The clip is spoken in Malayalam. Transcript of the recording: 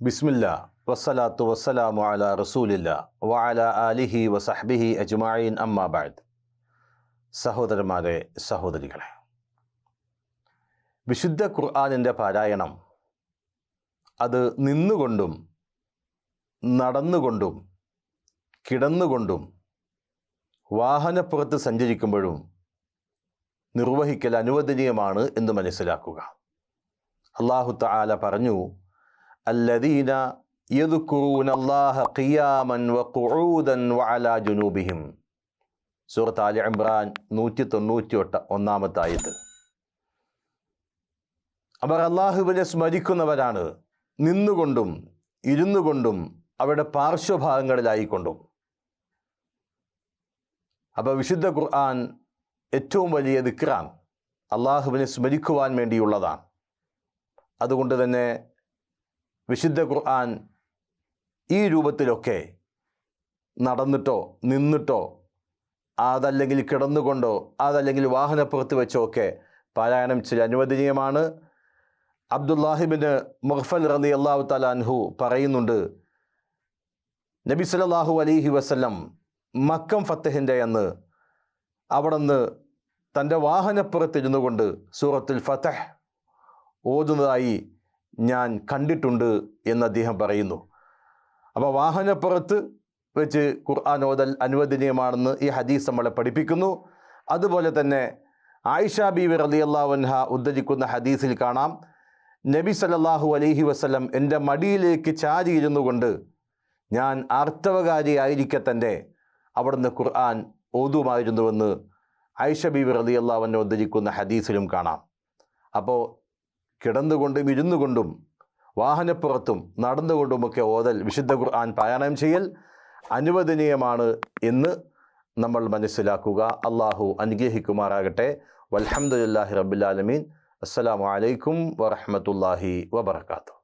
ബിസ്മില്ല വസ്സലാത്തു വസ്സലാമു അല റസൂലില്ല വഅല ആലിഹി വസഹ്ബിഹി അജ്മായിൻ അമ്മാബാദ് സഹോദരന്മാരെ സഹോദരികളെ വിശുദ്ധ ഖുർആാനിന്റെ പാരായണം അത് നിന്നുകൊണ്ടും നടന്നുകൊണ്ടും കിടന്നുകൊണ്ടും വാഹനപ്പുറത്ത് സഞ്ചരിക്കുമ്പോഴും നിർവഹിക്കൽ അനുവദനീയമാണ് എന്ന് മനസ്സിലാക്കുക. അള്ളാഹു തആല പറഞ്ഞു അല്ലദീന യദുക്കുറൂൻ അള്ളാഹ ഖിയാമൻ വ ഖുഊദൻ വ അലാ ജുനൂബിഹിം. സൂറത്ത് അലി ഇമ്രാൻ നൂറ്റി തൊണ്ണൂറ്റി ഒട്ട ഒന്നാമത്തെ ആയത് അവർ അള്ളാഹുവിനെ സ്മരിക്കുന്നവരാണ്. നിന്നുകൊണ്ടും ഇരുന്നുകൊണ്ടും അവരുടെ പാർശ്വഭാഗങ്ങളിലായിക്കൊണ്ടും. അപ്പോൾ വിശുദ്ധ ഖുർആൻ ഏറ്റവും വലിയ ദിക്റാൻ അള്ളാഹുവിനെ സ്മരിക്കുവാൻ വേണ്ടിയുള്ളതാണ്. അതുകൊണ്ട് തന്നെ വിശുദ്ധ ഖുർആൻ ഈ രൂപത്തിലൊക്കെ നടന്നിട്ടോ നിന്നിട്ടോ അതല്ലെങ്കിൽ കിടന്നുകൊണ്ടോ അതല്ലെങ്കിൽ വാഹനപ്പുറത്ത് വെച്ചോ ഒക്കെ പാരായണം ചില അനുവദനീയമാണ്. അബ്ദുല്ലാഹിബിന് മുഹഫൽ റലി അള്ളാഹു തലാൻഹു പറയുന്നുണ്ട് നബി സലാഹു അലൈഹി വസ്ലം മക്കം ഫത്തഹിന്റെ അന്ന് അവിടുന്ന് തന്റെ വാഹനപ്പുറത്തിരുന്നു കൊണ്ട് സൂറത്തുൽ ഫത്തഹ് ഓതുന്നതായി ഞാൻ കണ്ടിട്ടുണ്ട് എന്ന് അദ്ദേഹം പറയുന്നു. അപ്പോൾ വാഹനപ്പുറത്ത് വെച്ച് ഖുർആൻ ഓതൽ അനുവദനീയമാണെന്ന് ഈ ഹദീസ് നമ്മളെ പഠിപ്പിക്കുന്നു. അതുപോലെ തന്നെ ആയിഷ ബീവി റളിയല്ലാഹു ഉദ്ധരിക്കുന്ന ഹദീസിൽ കാണാം. നബി സലല്ലാഹു അലൈഹി വസ്ലം എന്റെ മടിയിലേക്ക് ചാരിയിരുന്നു കൊണ്ട് ഞാൻ ആർത്തവകാരിയായിരിക്കെ തന്നെ അവിടുന്ന് ഖുർആൻ ഓതുമായിരുന്നുവെന്ന് ആയിഷ ബീവി റളിയല്ലാഹു ഉദ്ധരിക്കുന്ന ഹദീസിലും കാണാം. അപ്പോൾ കിടന്നുകൊണ്ടും ഇരുന്നുകൊണ്ടും വാഹനപ്പുറത്തും നടന്നുകൊണ്ടുമൊക്കെ ഓതൽ വിശുദ്ധ ഖുർആൻ പാരായണം ചെയ്യൽ അനുവദനീയമാണ് എന്ന് നമ്മൾ മനസ്സിലാക്കുക. അള്ളാഹു അനുഗ്രഹിക്കുമാറാകട്ടെ. വൽഹമുല്ലാഹി റബുലാലമീൻ അസ്സാം വലൈക്കും വറഹമത്തല്ലാഹി വബർക്കാത്തു